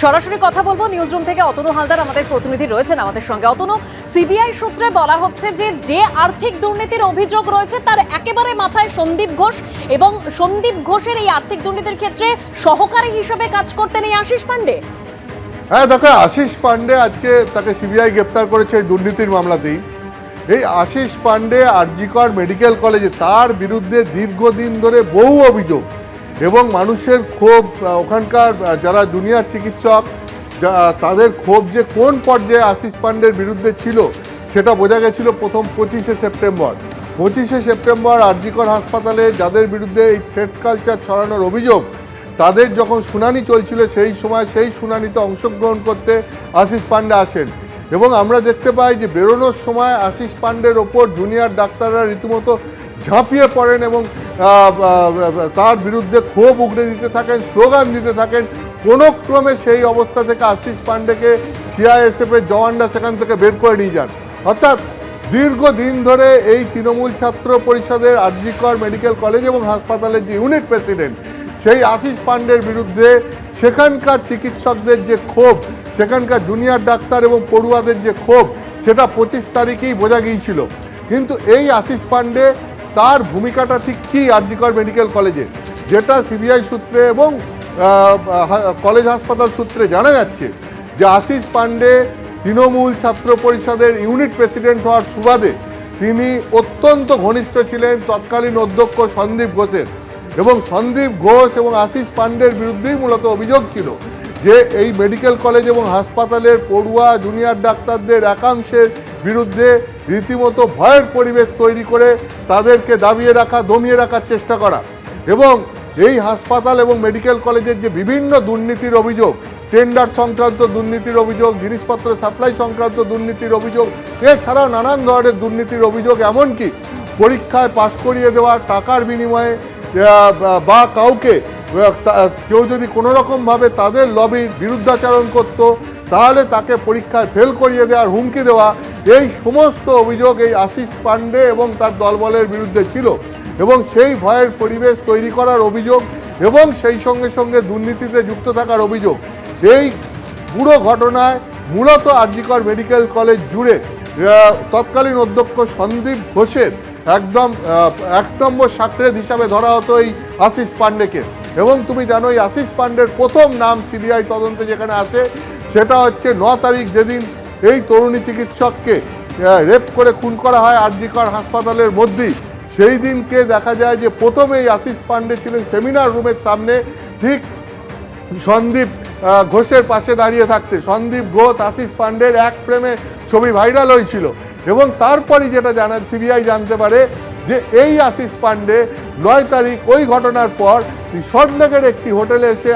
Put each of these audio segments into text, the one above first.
সরাসরি কথা বলব। নিউজরুম থেকে অতনু হালদার আমাদের প্রতিনিধি রয়েছেন আমাদের সঙ্গে। অতনু সিবিআই সূত্রে বলা হচ্ছে যে যে আর্থিক দুর্নীতির অভিযোগ রয়েছে তার একেবারে মাথায় সন্দীপ ঘোষ এবং সন্দীপ ঘোষের এই আর্থিক দুর্নীতির ক্ষেত্রে সহকারী হিসেবে কাজ করতেন এই আশিস পান্ডে। হ্যাঁ দেখো, আশিস পান্ডে আজকে তাকে সিবিআই গ্রেপ্তার করেছে এই দুর্নীতির মামলাতেই। এই আশিস পান্ডে আরজিকর মেডিকেল কলেজে তার বিরুদ্ধে দীর্ঘদিন ধরে বহু অভিযোগ। এবং মানুষের ক্ষোভ ওখানকার যারা জুনিয়র চিকিৎসক তাদের ক্ষোভ যে কোন পর্যায়ে আশিস পান্ডের বিরুদ্ধে ছিল, সেটা বোঝা গেছিল প্রথম পঁচিশে সেপ্টেম্বর। পঁচিশে সেপ্টেম্বর আরজিকর হাসপাতালে যাদের বিরুদ্ধে এই থ্রেড কালচার ছড়ানোর অভিযোগ, তাদের যখন শুনানি চলছিল, সেই সময় সেই শুনানিতে অংশগ্রহণ করতে আশিস পান্ডে আসেন। এবং আমরা দেখতে পাই যে বেরোনোর সময় আশিস পান্ডের ওপর জুনিয়র ডাক্তাররা রীতিমতো ঝাঁপিয়ে পড়েন এবং তার বিরুদ্ধে ক্ষোভ উগড়ে দিতে থাকেন, স্লোগান দিতে থাকেন, কোনো ক্রমে সেই অবস্থা থেকে আশিস পান্ডেকে সিআইএসএফ এর জওয়ানরা সেখান থেকে বের করে নিয়ে যান। অর্থাৎ দীর্ঘদিন ধরে এই তৃণমূল ছাত্র পরিষদের আরজিকর মেডিকেল কলেজ এবং হাসপাতালের যে ইউনিট প্রেসিডেন্ট, সেই আশিস পান্ডের বিরুদ্ধে সেখানকার চিকিৎসকদের যে ক্ষোভ, সেখানকার জুনিয়র ডাক্তার এবং পড়ুয়াদের যে ক্ষোভ, সেটা পঁচিশ তারিখেই বোঝা গিয়েছিল। কিন্তু এই আশিস পান্ডে তার ভূমিকাটা ঠিক কী আরজিকর মেডিকেল কলেজে? যেটা সিবিআই সূত্রে এবং কলেজ হাসপাতাল সূত্রে জানা যাচ্ছে যে আশিস পান্ডে তৃণমূল ছাত্র পরিষদের ইউনিট প্রেসিডেন্ট হওয়ার সুবাদে তিনি অত্যন্ত ঘনিষ্ঠ ছিলেন, তৎকালীন অধ্যক্ষ সন্দীপ ঘোষের। এবং সন্দীপ ঘোষ এবং আশিস পান্ডের বিরুদ্ধেই মূলত অভিযোগ ছিল যে এই মেডিকেল কলেজ এবং হাসপাতালের পড়ুয়া, জুনিয়র ডাক্তারদের একাংশের বিরুদ্ধে রীতিমতো ভয়ের পরিবেশ তৈরি করে তাদেরকে দাবিয়ে রাখা, দমিয়ে রাখার চেষ্টা করা এবং এই হাসপাতাল এবং মেডিকেল কলেজের যে বিভিন্ন দুর্নীতির অভিযোগ, টেন্ডার সংক্রান্ত দুর্নীতির অভিযোগ, জিনিসপত্র সাপ্লাই সংক্রান্ত দুর্নীতির অভিযোগ, এছাড়াও নানান ধরনের দুর্নীতির অভিযোগ, এমনকি পরীক্ষায় পাশ করিয়ে দেওয়া টাকার বিনিময়ে বা কাউকে কেউ যদি কোনো রকমভাবে তাদের লবির বিরুদ্ধাচরণ করত, তাহলে তাকে পরীক্ষায় ফেল করিয়ে দেওয়ার হুমকি দেওয়া এই সমস্ত অভিযোগ এই আশিস পান্ডে এবং তার দলবলের বিরুদ্ধে ছিল এবং সেই ভয়ের পরিবেশ তৈরি করার অভিযোগ এবং সেই সঙ্গে সঙ্গে দুর্নীতিতে যুক্ত থাকার অভিযোগ। এই পুরো ঘটনায় মূলত আরজিকর মেডিকেল কলেজ জুড়ে তৎকালীন অধ্যক্ষ সন্দীপ ঘোষের একদম এক নম্বর সাকরেদ হিসাবে ধরা হতো এই আশিস পান্ডেকে এবং তুমি জানো এই আশিস পান্ডের প্রথম নাম সিবিআই তদন্তে যেখানে আছে, সেটা হচ্ছে ন তারিখ যেদিন এই তরুণী চিকিৎসককে রেপ করে খুন করা হয় আর আরজিকর হাসপাতালের মধ্যেই। সেই দিনকে দেখা যায় যে প্রথমে এই আশিস পান্ডে ছিলেন সেমিনার রুমের সামনে, ঠিক সন্দীপ ঘোষের পাশে দাঁড়িয়ে থাকতে। সন্দীপ ঘোষ, আশিস পান্ডের এক ফ্রেমে ছবি ভাইরাল হয়েছিল। এবং তারপরই যেটা জানা, সিবিআই জানতে পারে যে এই আশিস পান্ডে নয় তারিখ ওই ঘটনার পর সল্টলেকের একটি হোটেলে এসে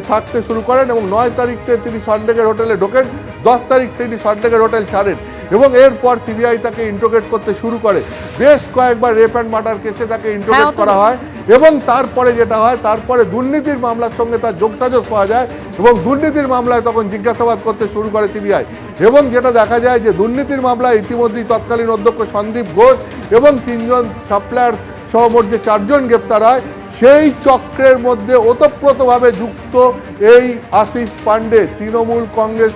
থাকতে শুরু করেন এবং নয় তারিখে তিনি সল্টলেকের হোটেলে ঢোকেন দশ তারিখ তিনি সল্টলেকের হোটেল ছাড়েন এবং এরপর সিবিআই তাকে ইন্টোগেট করতে শুরু করে বেশ কয়েকবার রেপ অ্যান্ড মার্ডার কেসে তাকে ইন্টোগেট অতনু। করা হয় এবং তারপরে যেটা হয় তারপরে দুর্নীতির মামলার সঙ্গে তার যোগসাজশ পাওয়া যায় এবং দুর্নীতির মামলায় তখন জিজ্ঞাসাবাদ করতে শুরু করে সিবিআই এবং যেটা দেখা যায় যে দুর্নীতির মামলায় ইতিমধ্যেই তৎকালীন অধ্যক্ষ সন্দীপ ঘোষ এবং তিনজন সাপ্লায়ার সহ মোট যে চারজন গ্রেপ্তার হয় সেই চক্রের মধ্যে ওতপ্রোতভাবে যুক্ত এই আশিস পাণ্ডে, তৃণমূল কংগ্রেস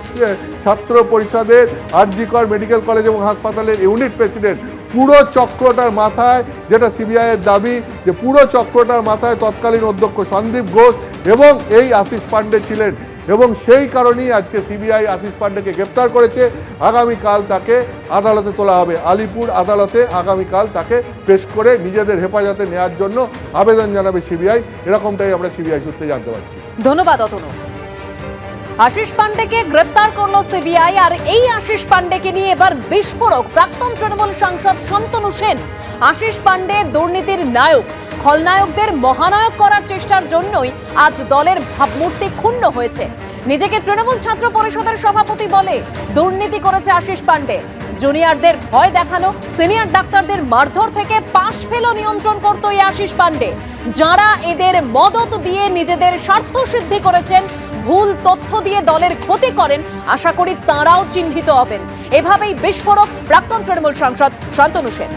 ছাত্র পরিষদের আরজিকর মেডিকেল কলেজ এবং হাসপাতালের ইউনিট প্রেসিডেন্ট। পুরো চক্রটার মাথায়, যেটা সিবিআইয়ের দাবি, যে পুরো চক্রটার মাথায় তৎকালীন অধ্যক্ষ সন্দীপ ঘোষ এবং এই আশিস পাণ্ডে ছিলেন। এবং সেই কারণেই আজকে সিবিআই আশিস পান্ডেকে গ্রেপ্তার করেছে। আগামীকাল তাকে আদালতে তোলা হবে। আলিপুর আদালতে আগামীকাল তাকে পেশ করে নিজেদের হেফাজতে নেওয়ার জন্য আবেদন জানাবে সিবিআই। এরকমটাই আমরা সিবিআই সূত্রে জানতে পারছি। ধন্যবাদ, অতনু। আশিস পান্ডেকে গ্রেপ্তার করল সিবিআই, আর এই আশিস পান্ডেকে নিয়ে এবার বিস্ফোরক। প্রাক্তন তৃণমূল সাংসদ শান্তনু সেন, আশিস পান্ডে দুর্নীতির নায়ক। খলনায়কদের মহানায়ক করার চেষ্টার জন্যই আজ দলের ভাবমূর্তি ক্ষুণ্ণ হয়েছে। নিজেকে তৃণমূল ছাত্র পরিষদের সভাপতি বলে দুর্নীতি করেছে আশিস পান্ডে। জুনিয়রদের ভয় দেখানো, সিনিয়র ডাক্তারদের মারধর থেকে পাশ ফেলো নিয়ন্ত্রণ করত এই আশিস পান্ডে। যারা এদের মদত দিয়ে নিজেদের স্বার্থ সিদ্ধি করেছেন ভুল তথ্য দিয়ে দলের ক্ষতি করেন, আশা করি তাঁরাও চিহ্নিত হবেন। এভাবেই বিস্ফোরক প্রাক্তন তৃণমূল সাংসদ শান্তনু সেন।